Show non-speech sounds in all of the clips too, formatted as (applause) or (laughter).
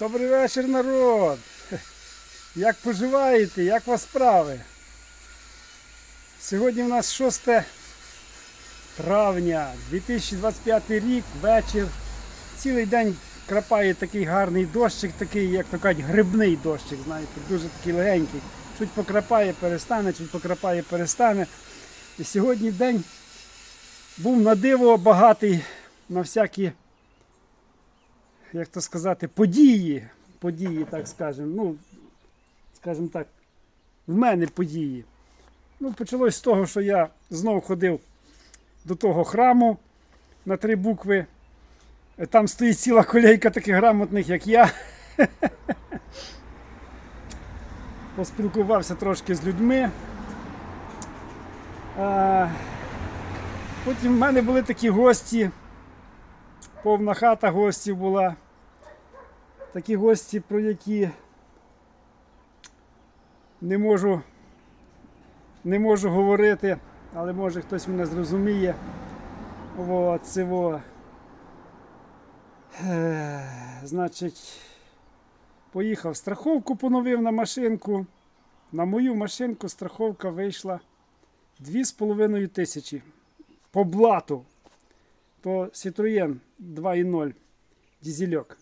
Добрий вечір, народ! Як поживаєте? Як вас справи? Сьогодні у нас 6 травня 2025 рік, вечір. Цілий день крапає такий гарний дощик, такий, як то кажуть, грибний дощик, знаєте, дуже такий легенький. Чуть покрапає, перестане, чуть покрапає, перестане. І сьогодні день був на диво багатий на всякі як то сказати, події, події, так скажемо, ну, скажімо так, в мене події. Ну, почалось з того, що я знов ходив до того храму на три букви. Там стоїть ціла колейка таких грамотних, як я. (laughs) Поспілкувався трошки з людьми. Потім в мене були такі гості. Повна хата гостів була. Такі гості, про які не можу, не можу говорити, але може хтось мене зрозуміє. От, це во. Е, Значить, поїхав страховку поновив на машинку. На мою машинку страховка вийшла 2,5 тисячі по блату то Citroën 2.0 дізельок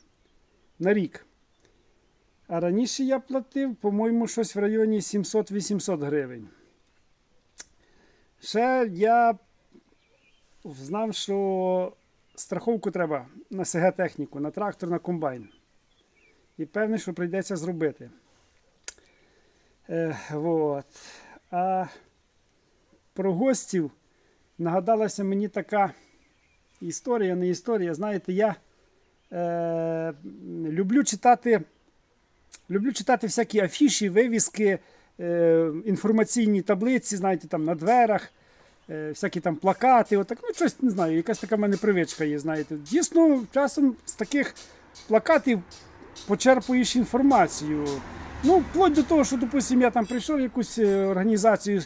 на рік. А раніше я платив, по-моєму, щось в районі 700-800 гривень. Ще я знав, що страховку треба на СГ-техніку, на трактор, на комбайн. І певне, що прийдеться зробити. Е, вот. А про гостів нагадалася мені така історія, не історія. Знаєте, я е, люблю читати люблю читати всякі афіші, вивіски, е, інформаційні таблиці, знаєте, там на дверах, е, всякі там плакати. Отак, ну, щось не знаю, якась така в мене привичка є. знаєте. Дійсно, часом з таких плакатів почерпуєш інформацію. Ну, вплоть до того, що, допустим, я там прийшов в якусь е, організацію,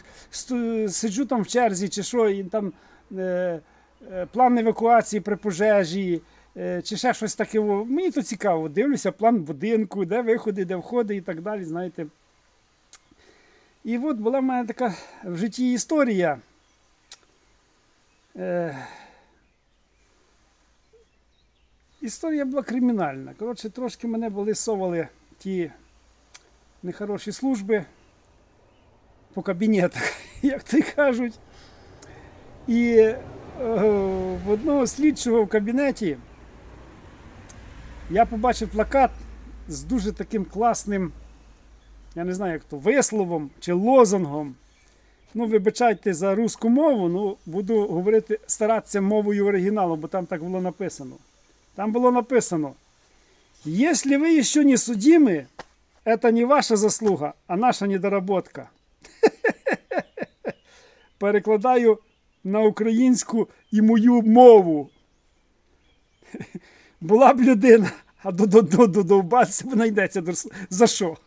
сиджу там в черзі чи що, і там е, е, план евакуації при пожежі, чи ще щось таке. Мені то цікаво. Дивлюся план будинку, де виходи, де входи і так далі. знаєте. І от була в мене така в житті історія. Е, Історія була кримінальна. Коротше, трошки мене були совали ті нехороші служби по кабінетах, (laughs) як то й кажуть. І е, в одного слідчого в кабінеті я побачив плакат з дуже таким класним, я не знаю, як то, висловом чи лозунгом. Ну, вибачайте за русську мову, ну буду говорити, старатися мовою оригіналу, бо там так було написано. Там було написано: Если вы еще не судимы, это не ваша заслуга, а наша недоработка. (laughs) Перекладаю на українську і мою мову. (laughs) Була б людина, а до до до до довбатися б знайдеться за що.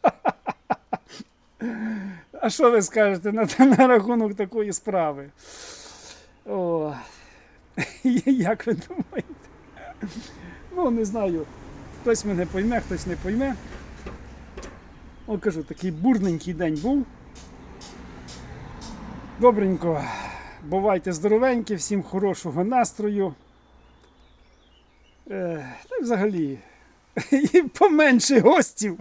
А що ви скажете на, на рахунок такої справи? О, як ви думаєте? Ну, не знаю. Хтось мене пойме, хтось не пойме. О, кажу, такий бурненький день був. Добренько. Бувайте здоровенькі, всім хорошого настрою. Е, та взагалі. (laughs) І поменше гостів.